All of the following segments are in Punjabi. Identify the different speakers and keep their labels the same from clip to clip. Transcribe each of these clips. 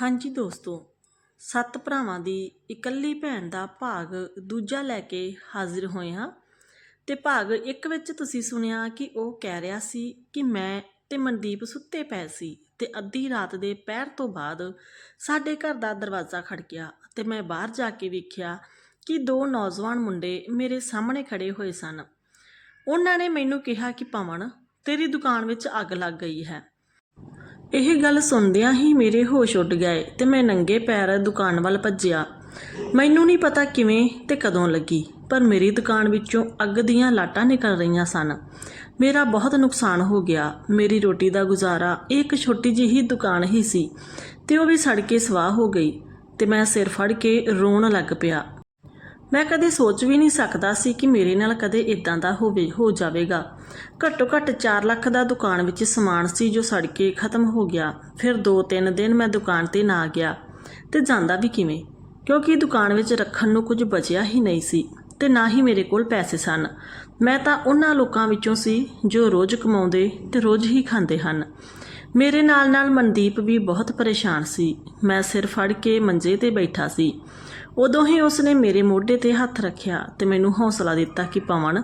Speaker 1: ਹਾਂਜੀ ਦੋਸਤੋ, ਸੱਤ ਭਰਾਵਾਂ ਦੀ ਇਕੱਲੀ ਭੈਣ ਦਾ ਭਾਗ ਦੂਜਾ ਲੈ ਕੇ ਹਾਜ਼ਰ ਹੋਏ ਹਾਂ। ਤੇ ਭਾਗ ਇੱਕ ਵਿੱਚ ਤੁਸੀਂ ਸੁਣਿਆ ਕਿ ਉਹ ਕਹਿ ਰਿਹਾ ਸੀ ਕਿ ਮੈਂ ਤੇ ਮਨਦੀਪ ਸੁੱਤੇ ਪਏ ਸੀ ਤੇ ਅੱਧੀ ਰਾਤ ਦੇ ਪੈਰ ਤੋਂ ਬਾਅਦ ਸਾਡੇ ਘਰ ਦਾ ਦਰਵਾਜ਼ਾ ਖੜਕਿਆ ਤੇ ਮੈਂ ਬਾਹਰ ਜਾ ਕੇ ਵੇਖਿਆ ਕਿ ਦੋ ਨੌਜਵਾਨ ਮੁੰਡੇ ਮੇਰੇ ਸਾਹਮਣੇ ਖੜੇ ਹੋਏ ਸਨ। ਉਹਨਾਂ ਨੇ ਮੈਨੂੰ ਕਿਹਾ ਕਿ ਪਵਨ, ਤੇਰੀ ਦੁਕਾਨ ਵਿੱਚ ਅੱਗ ਲੱਗ ਗਈ ਹੈ। ਇਹ ਗੱਲ ਸੁਣਦਿਆਂ ਹੀ ਮੇਰੇ ਹੋਸ਼ ਉੱਡ ਗਏ ਤੇ ਮੈਂ ਨੰਗੇ ਪੈਰ ਦੁਕਾਨ ਵੱਲ ਭੱਜਿਆ। ਮੈਨੂੰ ਨਹੀਂ ਪਤਾ ਕਿਵੇਂ ਤੇ ਕਦੋਂ ਲੱਗੀ, ਪਰ ਮੇਰੀ ਦੁਕਾਨ ਵਿੱਚੋਂ ਅੱਗ ਦੀਆਂ ਲਾਟਾਂ ਨਿਕਲ ਰਹੀਆਂ ਸਨ। ਮੇਰਾ ਬਹੁਤ ਨੁਕਸਾਨ ਹੋ ਗਿਆ। ਮੇਰੀ ਰੋਟੀ ਦਾ ਗੁਜ਼ਾਰਾ ਇੱਕ ਛੋਟੀ ਜਿਹੀ ਦੁਕਾਨ ਹੀ ਸੀ ਤੇ ਉਹ ਵੀ ਸੜ ਕੇ ਸਵਾਹ ਹੋ ਗਈ ਤੇ ਮੈਂ ਸਿਰ ਫੜ ਕੇ ਰੋਣ ਲੱਗ ਪਿਆ। ਮੈਂ ਕਦੇ ਸੋਚ ਵੀ ਨਹੀਂ ਸਕਦਾ ਸੀ ਕਿ ਮੇਰੇ ਨਾਲ ਕਦੇ ਇਦਾਂ ਦਾ ਹੋਵੇ, ਹੋ ਜਾਵੇਗਾ। ਘੱਟੋ ਘੱਟ 4 ਲੱਖ ਦਾ ਦੁਕਾਨ ਵਿੱਚ ਸਮਾਨ ਸੀ ਜੋ ਸੜ ਕੇ ਖਤਮ ਹੋ ਗਿਆ। ਫਿਰ 2-3 ਦਿਨ ਮੈਂ ਦੁਕਾਨ ਤੇ ਨਾ ਗਿਆ। ਤੇ ਜਾਂਦਾ ਵੀ ਕਿਵੇਂ? ਕਿਉਂਕਿ ਦੁਕਾਨ ਵਿੱਚ ਰੱਖਣ ਨੂੰ ਕੁਝ ਬਚਿਆ ਹੀ ਨਹੀਂ ਸੀ ਤੇ ਨਾ ਹੀ ਮੇਰੇ ਕੋਲ ਪੈਸੇ ਸਨ। ਮੈਂ ਤਾਂ ਉਹਨਾਂ ਲੋਕਾਂ ਵਿੱਚੋਂ ਸੀ ਜੋ ਰੋਜ਼ ਕਮਾਉਂਦੇ ਤੇ ਰੋਜ਼ ਹੀ ਖਾਂਦੇ ਹਨ। ਮੇਰੇ ਨਾਲ ਨਾਲ ਮਨਦੀਪ ਵੀ ਬਹੁਤ ਪਰੇਸ਼ਾਨ ਸੀ। ਮੈਂ ਸਿਰ ਫੜ ਕੇ ਮੰਜੇ ਤੇ ਬੈਠਾ ਸੀ। ਉਦੋਂ ਹੀ ਉਸਨੇ ਮੇਰੇ ਮੋਢੇ ਤੇ ਹੱਥ ਰੱਖਿਆ ਤੇ ਮੈਨੂੰ ਹੌਸਲਾ ਦਿੱਤਾ ਕਿ ਪਵਨ,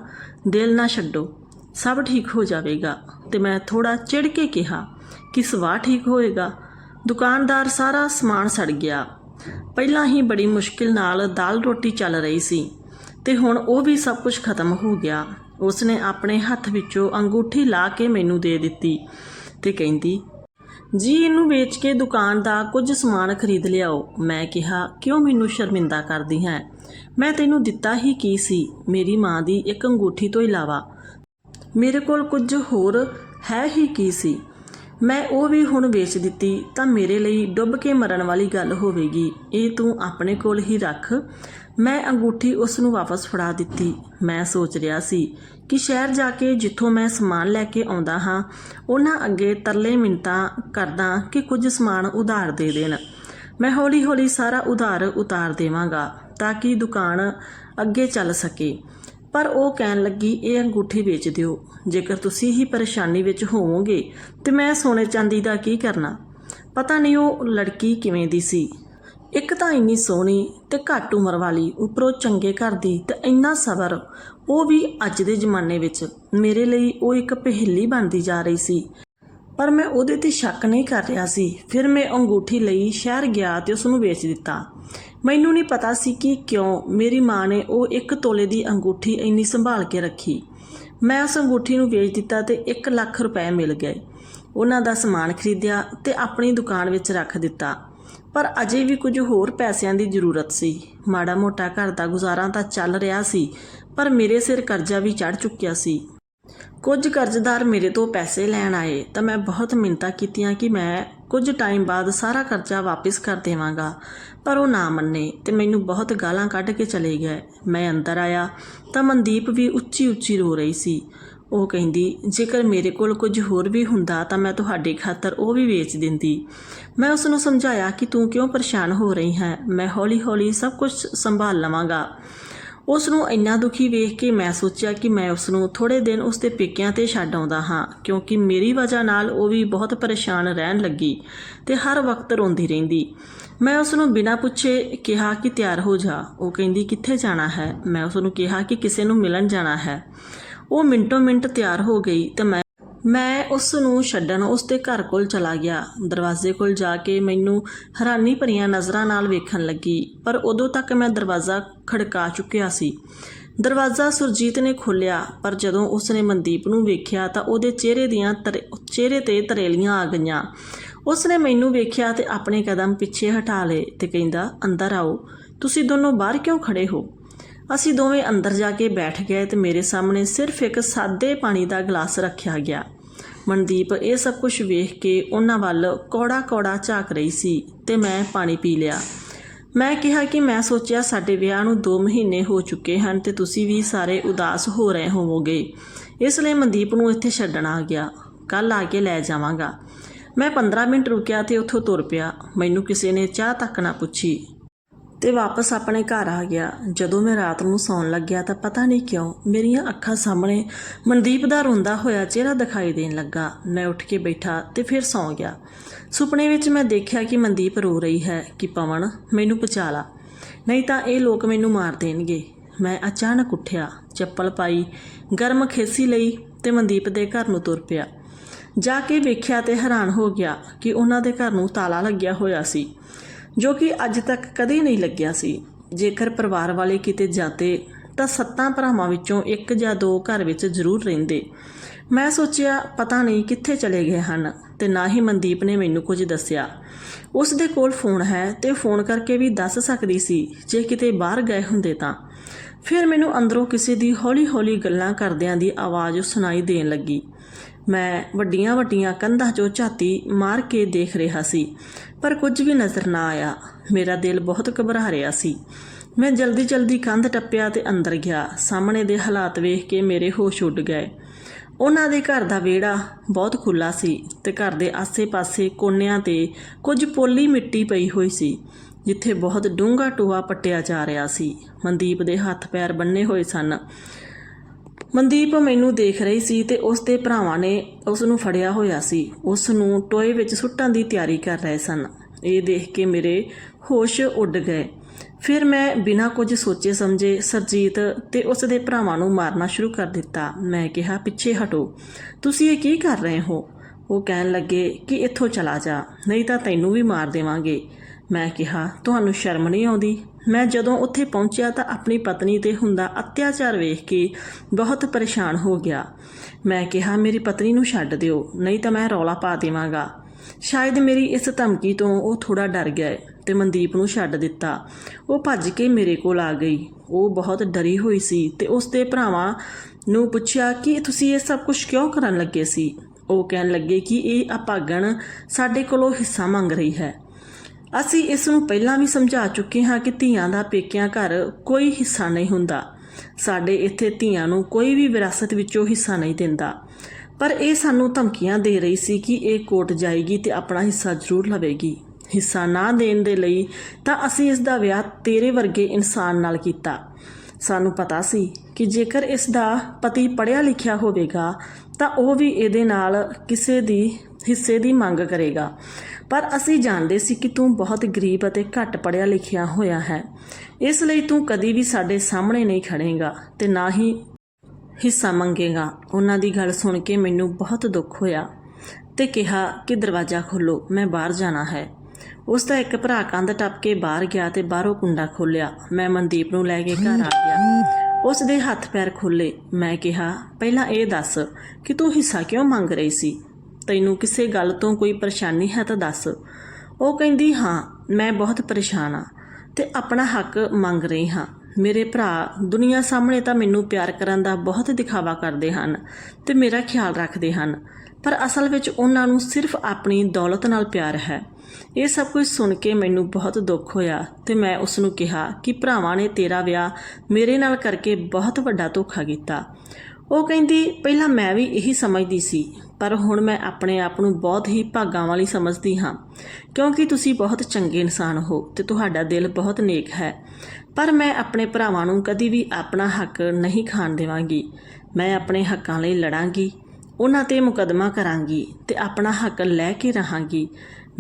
Speaker 1: ਦਿਲ ਨਾ ਛੱਡੋ, ਸਭ ਠੀਕ ਹੋ ਜਾਵੇਗਾ। ਤੇ ਮੈਂ ਥੋੜਾ ਚਿੜ ਕੇ ਕਿਹਾ ਕਿ ਸਵਾਹ ਠੀਕ ਹੋਏਗਾ। ਦੁਕਾਨਦਾਰ ਸਾਰਾ ਸਮਾਨ ਸੜ ਗਿਆ। ਪਹਿਲਾਂ ਹੀ ਬੜੀ ਮੁਸ਼ਕਿਲ ਨਾਲ ਦਾਲ ਰੋਟੀ ਚੱਲ ਰਹੀ ਸੀ ਤੇ ਹੁਣ ਉਹ ਵੀ ਸਭ ਕੁਝ ਖਤਮ ਹੋ ਗਿਆ। ਉਸਨੇ ਆਪਣੇ ਹੱਥ ਵਿੱਚੋਂ ਅੰਗੂਠੀ ਲਾ ਕੇ ਮੈਨੂੰ ਦੇ ਦਿੱਤੀ। ਤੇ ਕਹਿੰਦੀ, ਜੀ, ਇਹਨੂੰ ਵੇਚ ਕੇ ਦੁਕਾਨ ਦਾ ਕੁਝ ਸਮਾਨ ਖਰੀਦ ਲਿਆਓ। ਮੈਂ ਕਿਹਾ, ਕਿਉਂ ਮੈਨੂੰ ਸ਼ਰਮਿੰਦਾ ਕਰਦੀ ਹੈ? ਮੈਂ ਤੈਨੂੰ ਦਿੱਤਾ ਹੀ ਕੀ ਸੀ? ਮੇਰੀ ਮਾਂ ਦੀ ਇੱਕ ਅੰਗੂਠੀ ਤੋਂ ਇਲਾਵਾ ਮੇਰੇ ਕੋਲ ਕੁਝ ਹੋਰ ਹੈ ਹੀ ਕੀ ਸੀ? ਮੈਂ ਉਹ ਵੀ ਹੁਣ ਵੇਚ ਦਿੱਤੀ ਤਾਂ ਮੇਰੇ ਲਈ ਡੁੱਬ ਕੇ ਮਰਨ ਵਾਲੀ ਗੱਲ ਹੋਵੇਗੀ। ਇਹ ਤੂੰ ਆਪਣੇ ਕੋਲ ਹੀ ਰੱਖ। ਮੈਂ ਅੰਗੂਠੀ ਉਸ ਨੂੰ ਵਾਪਸ ਫੜਾ ਦਿੱਤੀ। ਮੈਂ ਸੋਚ ਰਿਹਾ ਸੀ ਕਿ ਸ਼ਹਿਰ ਜਾ ਕੇ ਜਿੱਥੋਂ ਮੈਂ ਸਮਾਨ ਲੈ ਕੇ ਆਉਂਦਾ ਹਾਂ, ਉਹਨਾਂ ਅੱਗੇ ਤਰਲੇ ਮਿੰਤਾਂ ਕਰਦਾ ਕਿ ਕੁਝ ਸਮਾਨ ਉਧਾਰ ਦੇ ਦੇਣ। ਮੈਂ ਹੌਲੀ-ਹੌਲੀ ਸਾਰਾ ਉਧਾਰ ਉਤਾਰ ਦੇਵਾਂਗਾ ਤਾਂ ਕਿ ਦੁਕਾਨ ਅੱਗੇ ਚੱਲ ਸਕੇ। ਪਰ ਉਹ ਕਹਿਣ ਲੱਗੀ, ਇਹ ਅੰਗੂਠੀ ਵੇਚ ਦਿਓ। ਜੇਕਰ ਤੁਸੀਂ ਹੀ ਪਰੇਸ਼ਾਨੀ ਵਿੱਚ ਹੋਵੋਗੇ, ਤੇ ਮੈਂ ਸੋਨੇ ਚਾਂਦੀ ਦਾ ਕੀ ਕਰਨਾ? ਪਤਾ ਨਹੀਂ ਉਹ ਲੜਕੀ ਕਿਵੇਂ ਦੀ ਸੀ। ਇੱਕ ਤਾਂ ਇੰਨੀ ਸੋਹਣੀ ਤੇ ਘੱਟ ਉਮਰ ਵਾਲੀ, ਉੱਪਰੋਂ ਚੰਗੇ ਘਰ ਦੀ ਤੇ ਇੰਨਾ ਸਬਰ, ਉਹ ਵੀ ਅੱਜ ਦੇ ਜ਼ਮਾਨੇ ਵਿੱਚ। ਮੇਰੇ ਲਈ ਉਹ ਇੱਕ ਪਹੇਲੀ ਬਣਦੀ ਜਾ ਰਹੀ ਸੀ। ਪਰ ਮੈਂ ਉਹਦੇ ਤੇ ਸ਼ੱਕ ਨਹੀਂ ਕਰ ਰਿਹਾ ਸੀ। ਫਿਰ ਮੈਂ ਅੰਗੂਠੀ ਲਈ ਸ਼ਹਿਰ ਗਿਆ ਤੇ ਉਸ ਨੂੰ ਵੇਚ ਦਿੱਤਾ। ਮੈਨੂੰ ਨਹੀਂ ਪਤਾ ਸੀ ਕਿ ਕਿਉਂ ਮੇਰੀ ਮਾਂ ਨੇ ਉਹ ਇੱਕ ਤੋਲੇ ਦੀ ਅੰਗੂਠੀ ਇੰਨੀ ਸੰਭਾਲ ਕੇ ਰੱਖੀ। ਮੈਂ ਉਸ ਅੰਗੂਠੀ ਨੂੰ ਵੇਚ ਦਿੱਤਾ ਤੇ 1 ਲੱਖ ਰੁਪਏ ਮਿਲ ਗਏ। ਉਹਨਾਂ ਦਾ ਸਮਾਨ ਖਰੀਦਿਆ ਤੇ ਆਪਣੀ ਦੁਕਾਨ ਵਿੱਚ ਰੱਖ ਦਿੱਤਾ। ਪਰ ਅਜੇ ਵੀ ਕੁਝ ਹੋਰ ਪੈਸਿਆਂ ਦੀ ਜ਼ਰੂਰਤ ਸੀ। ਮਾੜਾ ਮੋਟਾ ਘਰ ਦਾ ਗੁਜ਼ਾਰਾ ਤਾਂ ਚੱਲ ਰਿਹਾ ਸੀ, ਪਰ ਮੇਰੇ ਸਿਰ ਕਰਜ਼ਾ ਵੀ ਚੜ ਚੁੱਕਿਆ ਸੀ। ਕੁਝ ਕਰਜ਼ਦਾਰ ਮੇਰੇ ਤੋਂ ਪੈਸੇ ਲੈਣ ਆਏ ਤਾਂ ਮੈਂ ਬਹੁਤ ਮਿੰਤਾ ਕੀਤੀਆਂ ਕਿ ਮੈਂ ਕੁਝ ਟਾਈਮ ਬਾਅਦ ਸਾਰਾ ਕਰਜ਼ਾ ਵਾਪਸ ਕਰ ਦੇਵਾਂਗਾ। ਪਰ ਉਹ ਨਾ ਮੰਨੇ ਤੇ ਮੈਨੂੰ ਬਹੁਤ ਗਾਲਾਂ ਕੱਢ ਕੇ ਚਲੇ ਗਏ। ਮੈਂ ਅੰਦਰ ਆਇਆ ਤਾਂ ਮਨਦੀਪ ਵੀ ਉੱਚੀ ਉੱਚੀ ਰੋ ਰਹੀ ਸੀ। ਉਹ ਕਹਿੰਦੀ, ਜੇਕਰ ਮੇਰੇ ਕੋਲ ਕੁਝ ਹੋਰ ਵੀ ਹੁੰਦਾ ਤਾਂ ਮੈਂ ਤੁਹਾਡੇ ਖਾਤਰ ਉਹ ਵੀ ਵੇਚ ਦਿੰਦੀ। ਮੈਂ ਉਸ ਨੂੰ ਸਮਝਾਇਆ ਕਿ ਤੂੰ ਕਿਉਂ ਪਰੇਸ਼ਾਨ ਹੋ ਰਹੀ ਹੈ? ਮੈਂ ਹੌਲੀ-ਹੌਲੀ ਸਭ ਕੁਝ ਸੰਭਾਲ ਲਵਾਂਗਾ। ਉਸ ਨੂੰ ਇੰਨਾ ਦੁਖੀ ਵੇਖ ਕੇ ਮੈਂ ਸੋਚਿਆ ਕਿ ਮੈਂ ਉਸ ਨੂੰ ਥੋੜੇ ਦਿਨ ਉਸ ਦੇ ਪੇਕਿਆਂ ਤੇ ਛੱਡ ਆਉਂਦਾ ਹਾਂ, ਕਿਉਂਕਿ ਮੇਰੀ ਵਜ੍ਹਾ ਨਾਲ ਉਹ ਵੀ ਬਹੁਤ ਪਰੇਸ਼ਾਨ ਰਹਿਣ ਲੱਗੀ ਤੇ ਹਰ ਵਕਤ ਰੋਂਦੀ ਰਹਿੰਦੀ। ਮੈਂ ਉਸ ਨੂੰ ਬਿਨਾਂ ਪੁੱਛੇ ਕਿਹਾ ਕਿ ਤਿਆਰ ਹੋ ਜਾ। ਉਹ ਕਹਿੰਦੀ, ਕਿੱਥੇ ਜਾਣਾ ਹੈ? ਮੈਂ ਉਸ ਨੂੰ ਕਿਹਾ ਕਿ ਕਿਸੇ ਨੂੰ ਮਿਲਣ ਜਾਣਾ ਹੈ। ਉਹ ਮਿੰਟੋ ਮਿੰਟ ਤਿਆਰ ਹੋ ਗਈ ਤੇ ਮੈਂ ਮੈਂ ਉਸ ਨੂੰ ਛੱਡਣ ਉਸ ਦੇ ਘਰ ਕੋਲ ਚਲਾ ਗਿਆ। ਦਰਵਾਜ਼ੇ ਕੋਲ ਜਾ ਕੇ ਮੈਨੂੰ ਹੈਰਾਨੀ ਭਰੀਆਂ ਨਜ਼ਰਾਂ ਨਾਲ ਵੇਖਣ ਲੱਗੀ, ਪਰ ਉਦੋਂ ਤੱਕ ਮੈਂ ਦਰਵਾਜ਼ਾ ਖੜਕਾ ਚੁੱਕਿਆ ਸੀ। ਦਰਵਾਜ਼ਾ ਸੁਰਜੀਤ ਨੇ ਖੋਲ੍ਹਿਆ, ਪਰ ਜਦੋਂ ਉਸ ਨੇ ਮਨਦੀਪ ਨੂੰ ਵੇਖਿਆ ਤਾਂ ਉਹਦੇ ਚਿਹਰੇ ਦੀਆਂ ਤਰੇ- ਚਿਹਰੇ ਤੇ ਤਰੇਲੀਆਂ ਆ ਗਈਆਂ। ਉਸ ਨੇ ਮੈਨੂੰ ਵੇਖਿਆ ਤੇ ਆਪਣੇ ਕਦਮ ਪਿੱਛੇ ਹਟਾ ਲਏ ਤੇ ਕਹਿੰਦਾ, ਅੰਦਰ ਆਓ। ਤੁਸੀਂ ਦੋਨੋਂ ਬਾਹਰ ਕਿਉਂ ਖੜੇ ਹੋ? ਅਸੀਂ ਦੋਵੇਂ ਅੰਦਰ ਜਾ ਕੇ ਬੈਠ ਗਏ ਤੇ ਮੇਰੇ ਸਾਹਮਣੇ ਸਿਰਫ ਇੱਕ ਸਾਦੇ ਪਾਣੀ ਦਾ ਗਲਾਸ ਰੱਖਿਆ ਗਿਆ। ਮਨਦੀਪ ਇਹ ਸਭ ਕੁਝ ਵੇਖ ਕੇ ਉਹਨਾਂ ਵੱਲ ਕੌੜਾ-ਕੌੜਾ ਝਾਕ ਰਹੀ ਸੀ ਤੇ ਮੈਂ ਪਾਣੀ ਪੀ ਲਿਆ। ਮੈਂ ਕਿਹਾ ਕਿ ਮੈਂ ਸੋਚਿਆ ਸਾਡੇ ਵਿਆਹ ਨੂੰ 2 ਮਹੀਨੇ ਹੋ ਚੁੱਕੇ ਹਨ ਤੇ ਤੁਸੀਂ ਵੀ ਸਾਰੇ ਉਦਾਸ ਹੋ ਰਹੇ ਹੋਵੋਗੇ। ਇਸ ਲਈ ਮਨਦੀਪ ਨੂੰ ਇੱਥੇ ਛੱਡਣ ਆ ਗਿਆ। ਕੱਲ ਆ ਕੇ ਲੈ ਜਾਵਾਂਗਾ। ਮੈਂ 15 ਮਿੰਟ ਰੁਕਿਆ ਤੇ ਉੱਥੋਂ ਤੁਰ ਪਿਆ। ਮੈਨੂੰ ਕਿਸੇ ਨੇ ਚਾਹ ਤੱਕ ਨਾ ਪੁੱਛੀ। ਤੇ ਵਾਪਸ ਆਪਣੇ ਘਰ ਆ ਗਿਆ। ਜਦੋਂ ਮੈਂ ਰਾਤ ਨੂੰ ਸੌਣ ਲੱਗਿਆ ਤਾਂ ਪਤਾ ਨਹੀਂ ਕਿਉਂ ਮੇਰੀਆਂ ਅੱਖਾਂ ਸਾਹਮਣੇ ਮਨਦੀਪ ਦਾ ਰੋਂਦਾ ਹੋਇਆ ਚਿਹਰਾ ਦਿਖਾਈ ਦੇਣ ਲੱਗਾ। ਮੈਂ ਉੱਠ ਕੇ ਬੈਠਾ ਤੇ ਫਿਰ ਸੌਂ ਗਿਆ। ਸੁਪਨੇ ਵਿੱਚ ਮੈਂ ਦੇਖਿਆ ਕਿ ਮਨਦੀਪ ਰੋ ਰਹੀ ਹੈ ਕਿ ਪਵਨ, ਮੈਨੂੰ ਬਚਾ ਲਾ। ਨਹੀਂ ਤਾਂ ਇਹ ਲੋਕ ਮੈਨੂੰ ਮਾਰ ਦੇਣਗੇ। ਮੈਂ ਅਚਾਨਕ ਉੱਠਿਆ, ਚੱਪਲ ਪਾਈ, ਗਰਮ ਖੇਸੀ ਲਈ ਤੇ ਮਨਦੀਪ ਦੇ ਘਰ ਨੂੰ ਤੁਰ ਪਿਆ। ਜਾ ਕੇ ਵੇਖਿਆ ਤੇ ਹੈਰਾਨ ਹੋ ਗਿਆ ਕਿ ਉਹਨਾਂ ਦੇ ਘਰ ਨੂੰ ਤਾਲਾ ਲੱਗਿਆ ਹੋਇਆ ਸੀ। ਜੋ ਕਿ ਅੱਜ ਤੱਕ ਕਦੇ ਨਹੀਂ ਲੱਗਿਆ ਸੀ। ਜੇਕਰ ਪਰਿਵਾਰ ਵਾਲੇ ਕਿਤੇ ਜਾਂਦੇ, ਤਾਂ ਸੱਤਾਂ ਭਰਾਵਾਂ ਵਿੱਚੋਂ ਇੱਕ ਜਾਂ ਦੋ ਘਰ ਵਿੱਚ ਜ਼ਰੂਰ ਰਹਿੰਦੇ। ਮੈਂ ਸੋਚਿਆ, ਪਤਾ ਨਹੀਂ ਕਿੱਥੇ ਚਲੇ ਗਏ ਹਨ ਤੇ ਨਾ ਹੀ ਮਨਦੀਪ ਨੇ ਮੈਨੂੰ ਕੁਝ ਦੱਸਿਆ। ਉਸ ਦੇ ਕੋਲ ਫੋਨ ਹੈ ਤੇ ਫੋਨ ਕਰਕੇ ਵੀ ਦੱਸ ਸਕਦੀ ਸੀ, ਜੇ ਕਿਤੇ ਬਾਹਰ ਗਏ ਹੁੰਦੇ ਤਾਂ। ਫਿਰ ਮੈਨੂੰ ਅੰਦਰੋਂ ਕਿਸੇ ਦੀ ਹੌਲੀ-ਹੌਲੀ ਗੱਲਾਂ ਕਰਦਿਆਂ ਦੀ ਆਵਾਜ਼ ਸੁਣਾਈ ਦੇਣ ਲੱਗੀ। ਮੈਂ ਵੱਡੀਆਂ-ਵੱਡੀਆਂ ਕੰਧਾਂ 'ਚੋਂ ਝਾਤੀ ਮਾਰ ਕੇ ਦੇਖ ਰਿਹਾ ਸੀ, ਪਰ ਕੁਝ ਵੀ ਨਜ਼ਰ ਨਾ ਆਇਆ। ਮੇਰਾ ਦਿਲ ਬਹੁਤ ਘਬਰਾ ਰਿਹਾ ਸੀ। ਮੈਂ ਜਲਦੀ-ਜਲਦੀ ਕੰਧ ਟੱਪਿਆ ਤੇ ਅੰਦਰ ਗਿਆ। ਸਾਹਮਣੇ ਦੇ ਹਾਲਾਤ ਵੇਖ ਕੇ ਮੇਰੇ ਹੋਸ਼ ਉੱਡ ਗਏ। ਉਹਨਾਂ ਦੇ ਘਰ ਦਾ ਵਿਹੜਾ ਬਹੁਤ ਖੁੱਲਾ ਸੀ ਤੇ ਘਰ ਦੇ ਆਸੇ-ਪਾਸੇ ਕੋਨਿਆਂ ਤੇ ਕੁਝ ਪੋਲੀ ਮਿੱਟੀ ਪਈ ਹੋਈ ਸੀ। ਜਿੱਥੇ ਬਹੁਤ ਡੂੰਘਾ ਟੋਆ ਪੱਟਿਆ ਜਾ ਰਿਹਾ ਸੀ। ਮਨਦੀਪ ਦੇ ਹੱਥ ਪੈਰ ਬੰਨੇ ਹੋਏ ਸਨ। ਮਨਦੀਪ ਮੈਨੂੰ ਦੇਖ ਰਹੀ ਸੀ ਤੇ ਉਸ ਦੇ ਭਰਾਵਾਂ ਨੇ ਉਸ ਨੂੰ ਫੜਿਆ ਹੋਇਆ ਸੀ। ਉਸ ਨੂੰ ਟੋਏ ਵਿੱਚ ਸੁੱਟਣ ਦੀ ਤਿਆਰੀ ਕਰ ਰਹੇ ਸਨ। ਇਹ ਦੇਖ ਕੇ ਮੇਰੇ ਹੋਸ਼ ਉੱਡ ਗਏ। ਫਿਰ ਮੈਂ ਬਿਨਾਂ ਕੁਝ ਸੋਚੇ ਸਮਝੇ ਸਰਜੀਤ ਤੇ ਉਸ ਦੇ ਭਰਾਵਾਂ ਨੂੰ ਮਾਰਨਾ ਸ਼ੁਰੂ ਕਰ ਦਿੱਤਾ। ਮੈਂ ਕਿਹਾ, ਪਿੱਛੇ ਹਟੋ। ਤੁਸੀਂ ਇਹ ਕੀ ਕਰ ਰਹੇ ਹੋ? ਉਹ ਕਹਿਣ ਲੱਗੇ ਕਿ ਇੱਥੋਂ ਚਲਾ ਜਾ, ਨਹੀਂ ਤਾਂ ਤੈਨੂੰ ਵੀ ਮਾਰ ਦੇਵਾਂਗੇ। ਮੈਂ ਕਿਹਾ, ਤੁਹਾਨੂੰ ਸ਼ਰਮ ਨਹੀਂ ਆਉਂਦੀ? ਮੈਂ ਜਦੋਂ ਉੱਥੇ ਪਹੁੰਚਿਆ ਤਾਂ ਆਪਣੀ ਪਤਨੀ ਤੇ ਹੁੰਦਾ ਅਤਿਆਚਾਰ ਵੇਖ ਕੇ ਬਹੁਤ ਪਰੇਸ਼ਾਨ ਹੋ ਗਿਆ। ਮੈਂ ਕਿਹਾ, ਮੇਰੀ ਪਤਨੀ ਨੂੰ ਛੱਡ ਦਿਓ, ਨਹੀਂ ਤਾਂ ਮੈਂ ਰੌਲਾ ਪਾ ਦੇਵਾਂਗਾ। ਸ਼ਾਇਦ ਮੇਰੀ ਇਸ ਧਮਕੀ ਤੋਂ ਉਹ ਥੋੜਾ ਡਰ ਗਿਆ ਤੇ ਮਨਦੀਪ ਨੂੰ ਛੱਡ ਦਿੱਤਾ। ਉਹ ਭੱਜ ਕੇ ਮੇਰੇ ਕੋਲ ਆ ਗਈ। ਉਹ ਬਹੁਤ ਡਰੀ ਹੋਈ ਸੀ ਤੇ ਉਸ ਦੇ ਭਰਾਵਾਂ ਨੂੰ ਪੁੱਛਿਆ ਕਿ ਤੁਸੀਂ ਇਹ ਸਭ ਕੁਝ ਕਿਉਂ ਕਰਨ ਲੱਗੇ ਸੀ? ਉਹ ਕਹਿਣ ਲੱਗੇ ਕਿ ਇਹ ਅਪਾਗਣ ਸਾਡੇ ਕੋਲੋਂ ਹਿੱਸਾ ਮੰਗ ਰਹੀ ਹੈ। ਅਸੀਂ ਇਸ ਨੂੰ ਪਹਿਲਾਂ ਵੀ ਸਮਝਾ ਚੁੱਕੇ ਹਾਂ ਕਿ ਧੀਆਂ ਦਾ ਪੇਕਿਆਂ ਘਰ ਕੋਈ ਹਿੱਸਾ ਨਹੀਂ ਹੁੰਦਾ। ਸਾਡੇ ਇੱਥੇ ਧੀਆਂ ਨੂੰ ਕੋਈ ਵੀ ਵਿਰਾਸਤ ਵਿੱਚੋਂ ਹਿੱਸਾ ਨਹੀਂ ਦਿੰਦਾ। ਪਰ ਇਹ ਸਾਨੂੰ ਧਮਕੀਆਂ ਦੇ ਰਹੀ ਸੀ ਕਿ ਇਹ ਕੋਰਟ ਜਾਏਗੀ ਤੇ ਆਪਣਾ ਹਿੱਸਾ ਜ਼ਰੂਰ ਲਵੇਗੀ। ਹਿੱਸਾ ਨਾ ਦੇਣ ਦੇ ਲਈ ਤਾਂ ਅਸੀਂ ਇਸ ਦਾ ਵਿਆਹ ਤੇਰੇ ਵਰਗੇ ਇਨਸਾਨ ਨਾਲ ਕੀਤਾ। ਸਾਨੂੰ ਪਤਾ ਸੀ ਕਿ ਜੇਕਰ ਇਸ ਦਾ ਪਤੀ ਪੜ੍ਹਿਆ ਲਿਖਿਆ ਹੋਵੇਗਾ ਤਾਂ ਉਹ ਵੀ ਇਹਦੇ ਨਾਲ ਕਿਸੇ ਦੀ ਹਿੱਸੇ ਦੀ ਮੰਗ ਕਰੇਗਾ। ਪਰ ਅਸੀਂ ਜਾਣਦੇ ਸੀ ਕਿ ਤੂੰ ਬਹੁਤ ਗਰੀਬ ਅਤੇ ਘੱਟ ਪੜ੍ਹਿਆ ਲਿਖਿਆ ਹੋਇਆ ਹੈ। ਇਸ ਲਈ ਤੂੰ ਕਦੀ ਵੀ ਸਾਡੇ ਸਾਹਮਣੇ ਨਹੀਂ ਖੜੇਗਾ ਤੇ ਨਾ ਹੀ ਹਿੱਸਾ ਮੰਗੇਗਾ। ਉਹਨਾਂ ਦੀ ਗੱਲ ਸੁਣ ਕੇ ਮੈਨੂੰ ਬਹੁਤ ਦੁੱਖ ਹੋਇਆ ਤੇ ਕਿਹਾ ਕਿ ਦਰਵਾਜ਼ਾ ਖੋਲੋ ਮੈਂ ਬਾਹਰ ਜਾਣਾ ਹੈ। ਉਸ ਦਾ ਇੱਕ ਭਰਾ ਕੰਧ ਟੱਪ ਕੇ ਬਾਹਰ ਗਿਆ ਤੇ ਬਾਹਰੋਂ ਕੁੰਡਾ ਖੋਲ੍ਹਿਆ। ਮੈਂ ਮਨਦੀਪ ਨੂੰ ਲੈ ਕੇ ਘਰ ਆ ਗਿਆ। ਉਸ ਦੇ ਹੱਥ ਪੈਰ ਖੋਲੇ ਮੈਂ ਕਿਹਾ, ਪਹਿਲਾਂ ਇਹ ਦੱਸ ਕਿ ਤੂੰ ਹਿੱਸਾ ਕਿਉਂ ਮੰਗ ਰਹੀ ਸੀ? ਤੈਨੂੰ ਕਿਸੇ ਗੱਲ ਤੋਂ ਕੋਈ ਪਰੇਸ਼ਾਨੀ ਹੈ ਤਾਂ ਦੱਸ। ਉਹ ਕਹਿੰਦੀ, ਹਾਂ, ਮੈਂ ਬਹੁਤ ਪਰੇਸ਼ਾਨ ਆ ਤੇ ਆਪਣਾ ਹੱਕ ਮੰਗ ਰਹੀ ਹਾਂ। ਮੇਰੇ ਭਰਾ ਦੁਨੀਆ ਸਾਹਮਣੇ ਤਾਂ ਮੈਨੂੰ ਪਿਆਰ ਕਰਨ ਦਾ ਬਹੁਤ ਦਿਖਾਵਾ ਕਰਦੇ ਹਨ ਤੇ ਮੇਰਾ ਖਿਆਲ ਰੱਖਦੇ ਹਨ, ਪਰ ਅਸਲ ਵਿੱਚ ਉਹਨਾਂ ਨੂੰ ਸਿਰਫ ਆਪਣੀ ਦੌਲਤ ਨਾਲ ਪਿਆਰ ਹੈ। ਇਹ ਸਭ ਕੁਝ ਸੁਣ ਕੇ ਮੈਨੂੰ ਬਹੁਤ ਦੁੱਖ ਹੋਇਆ ਤੇ ਮੈਂ ਉਸ ਨੂੰ ਕਿਹਾ ਕਿ ਭਰਾਵਾਂ ਨੇ ਤੇਰਾ ਵਿਆਹ ਮੇਰੇ ਨਾਲ ਕਰਕੇ ਬਹੁਤ ਵੱਡਾ ਧੋਖਾ ਕੀਤਾ। ਉਹ ਕਹਿੰਦੀ, ਪਹਿਲਾਂ ਮੈਂ ਵੀ ਇਹੀ ਸਮਝਦੀ ਸੀ, ਪਰ ਹੁਣ ਮੈਂ ਆਪਣੇ ਆਪ ਨੂੰ ਬਹੁਤ ਹੀ ਭਾਗਾਂ ਵਾਲੀ ਸਮਝਦੀ ਹਾਂ। ਕਿਉਂਕਿ ਤੁਸੀਂ ਬਹੁਤ ਚੰਗੇ ਇਨਸਾਨ ਹੋ ਤੇ ਤੁਹਾਡਾ ਦਿਲ ਬਹੁਤ ਨੇਕ ਹੈ। ਪਰ ਮੈਂ ਆਪਣੇ ਭਰਾਵਾਂ ਨੂੰ ਕਦੀ ਵੀ ਆਪਣਾ ਹੱਕ ਨਹੀਂ ਖਾਣ ਦੇਵਾਂਗੀ। ਮੈਂ ਆਪਣੇ ਹੱਕਾਂ ਲਈ ਲੜਾਂਗੀ, ਉਹਨਾਂ ਤੇ ਮੁਕਦਮਾ ਕਰਾਂਗੀ ਤੇ ਆਪਣਾ ਹੱਕ ਲੈ ਕੇ ਰਹਾਂਗੀ।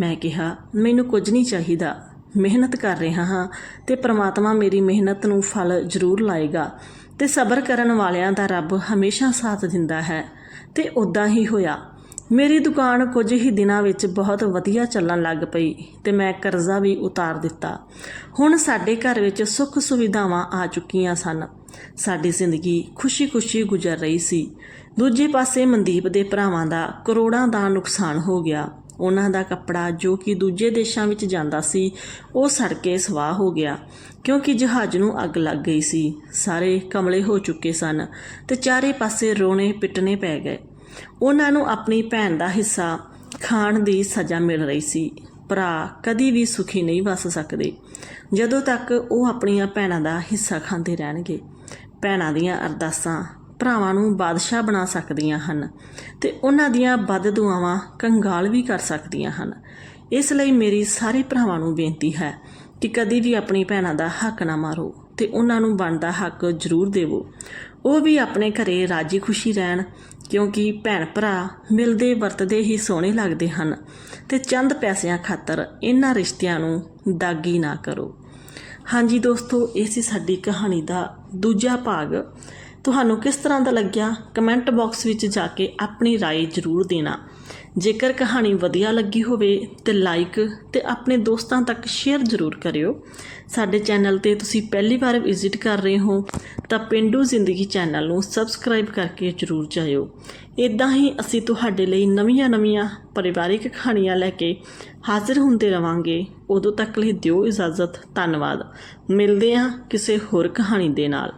Speaker 1: ਮੈਂ ਕਿਹਾ, ਮੈਨੂੰ ਕੁਝ ਨਹੀਂ ਚਾਹੀਦਾ। ਮਿਹਨਤ ਕਰ ਰਿਹਾ ਹਾਂ ਤੇ ਪ੍ਰਮਾਤਮਾ ਮੇਰੀ ਮਿਹਨਤ ਨੂੰ ਫਲ ਜ਼ਰੂਰ ਲਾਏਗਾ। ਤੇ ਸਬਰ ਕਰਨ ਵਾਲਿਆਂ ਦਾ ਰੱਬ ਹਮੇਸ਼ਾ ਸਾਥ ਦਿੰਦਾ ਹੈ, ਤੇ ਉਦਾਂ ਹੀ ਹੋਇਆ। ਮੇਰੀ ਦੁਕਾਨ ਕੁਝ ਹੀ ਦਿਨਾਂ ਵਿੱਚ ਬਹੁਤ ਵਧੀਆ ਚੱਲਣ ਲੱਗ ਪਈ, ਤੇ ਮੈਂ ਕਰਜ਼ਾ ਵੀ ਉਤਾਰ ਦਿੱਤਾ। ਹੁਣ ਸਾਡੇ ਘਰ ਵਿੱਚ ਸੁੱਖ ਸੁਵਿਧਾਵਾਂ ਆ ਚੁੱਕੀਆਂ ਸਨ। ਸਾਡੀ ਜ਼ਿੰਦਗੀ ਖੁਸ਼ੀ-ਖੁਸ਼ੀ ਗੁਜ਼ਰ ਰਹੀ ਸੀ। ਦੂਜੇ ਪਾਸੇ ਮਨਦੀਪ ਦੇ ਭਰਾਵਾਂ ਦਾ ਕਰੋੜਾਂ ਦਾ ਨੁਕਸਾਨ ਹੋ ਗਿਆ। ਉਹਨਾਂ ਦਾ ਕੱਪੜਾ ਜੋ ਕਿ ਦੂਜੇ ਦੇਸ਼ਾਂ ਵਿੱਚ ਜਾਂਦਾ ਸੀ, ਉਹ ਸੜ ਕੇ ਸਵਾਹ ਹੋ ਗਿਆ, ਕਿਉਂਕਿ ਜਹਾਜ਼ ਨੂੰ ਅੱਗ ਲੱਗ ਗਈ ਸੀ। ਸਾਰੇ ਕਮਲੇ ਹੋ ਚੁੱਕੇ ਸਨ ਤੇ ਚਾਰੇ ਪਾਸੇ ਰੋਣੇ ਪਿੱਟਣੇ ਪੈ ਗਏ। ਉਹਨਾਂ ਨੂੰ ਆਪਣੀ ਭੈਣ ਦਾ ਹਿੱਸਾ ਖਾਣ ਦੀ ਸਜ਼ਾ ਮਿਲ ਰਹੀ ਸੀ। ਭਰਾ ਕਦੀ ਵੀ ਸੁਖੀ ਨਹੀਂ ਵਸ ਸਕਦੇ। ਜਦੋਂ ਤੱਕ ਉਹ ਆਪਣੀਆਂ ਭੈਣਾਂ ਦਾ ਹਿੱਸਾ ਖਾਂਦੇ ਰਹਿਣਗੇ, ਭੈਣਾਂ ਦੀਆਂ ਅਰਦਾਸਾਂ ਭਰਾਵਾਂ ਨੂੰ ਬਾਦਸ਼ਾਹ ਬਣਾ ਸਕਦੀਆਂ ਹਨ ਤੇ ਉਹਨਾਂ ਦੀਆਂ ਬਦ ਦੁਆਵਾਂ ਕੰਗਾਲ ਵੀ ਕਰ ਸਕਦੀਆਂ ਹਨ। ਇਸ ਲਈ ਮੇਰੀ ਸਾਰੇ ਭਰਾਵਾਂ ਨੂੰ ਬੇਨਤੀ ਹੈ ਕਿ ਕਦੀ ਵੀ ਆਪਣੀ ਭੈਣਾਂ ਦਾ ਹੱਕ ਨਾ ਮਾਰੋ ਤੇ ਉਹਨਾਂ ਨੂੰ ਬਣਦਾ ਹੱਕ ਜ਼ਰੂਰ ਦੇਵੋ। ਉਹ ਵੀ ਆਪਣੇ ਘਰੇ ਰਾਜੀ ਖੁਸ਼ੀ ਰਹਿਣ, ਕਿਉਂਕਿ ਭੈਣ ਭਰਾ ਮਿਲਦੇ ਵਰਤਦੇ ਹੀ ਸੋਹਣੇ ਲੱਗਦੇ ਹਨ ਤੇ ਚੰਦ ਪੈਸਿਆਂ ਖਾਤਰ ਇਹਨਾਂ ਰਿਸ਼ਤਿਆਂ ਨੂੰ ਦਾਗੀ ਨਾ ਕਰੋ। ਹਾਂਜੀ ਦੋਸਤੋ, ਇਹ ਸੀ ਸਾਡੀ ਕਹਾਣੀ ਦਾ ਦੂਜਾ ਭਾਗ। ਤੁਹਾਨੂੰ ਕਿਸ ਤਰ੍ਹਾਂ ਦਾ ਲੱਗਿਆ ਕਮੈਂਟ ਬਾਕਸ ਵਿੱਚ ਜਾ ਕੇ ਆਪਣੀ رائے ਜ਼ਰੂਰ ਦੇਣਾ ਜੇਕਰ ਕਹਾਣੀ ਵਧੀਆ ਲੱਗੀ ਹੋਵੇ ਤੇ ਲਾਈਕ ਤੇ ਆਪਣੇ ਦੋਸਤਾਂ ਤੱਕ ਸ਼ੇਅਰ ਜ਼ਰੂਰ ਕਰਿਓ ਸਾਡੇ ਚੈਨਲ ਤੇ ਤੁਸੀਂ ਪਹਿਲੀ ਵਾਰ ਵਿਜ਼ਿਟ ਕਰ ਰਹੇ ਹੋ ਤਾਂ ਪਿੰਡੂ ਜ਼ਿੰਦਗੀ ਚੈਨਲ ਨੂੰ ਸਬਸਕ੍ਰਾਈਬ ਕਰਕੇ ਜ਼ਰੂਰ ਜਾਇਓ ਇਦਾਂ ਹੀ ਅਸੀਂ ਤੁਹਾਡੇ ਲਈ ਨਵੀਆਂ-ਨਵੀਆਂ ਪਰਿਵਾਰਿਕ ਕਹਾਣੀਆਂ ਲੈ ਕੇ ਹਾਜ਼ਰ ਹੁੰਦੇ ਰਵਾਂਗੇ ਉਦੋਂ ਤੱਕ ਲਈ ਦਿਓ ਇਜਾਜ਼ਤ ਧੰਨਵਾਦ ਮਿਲਦੇ ਹਾਂ ਕਿਸੇ ਹੋਰ ਕਹਾਣੀ ਦੇ ਨਾਲ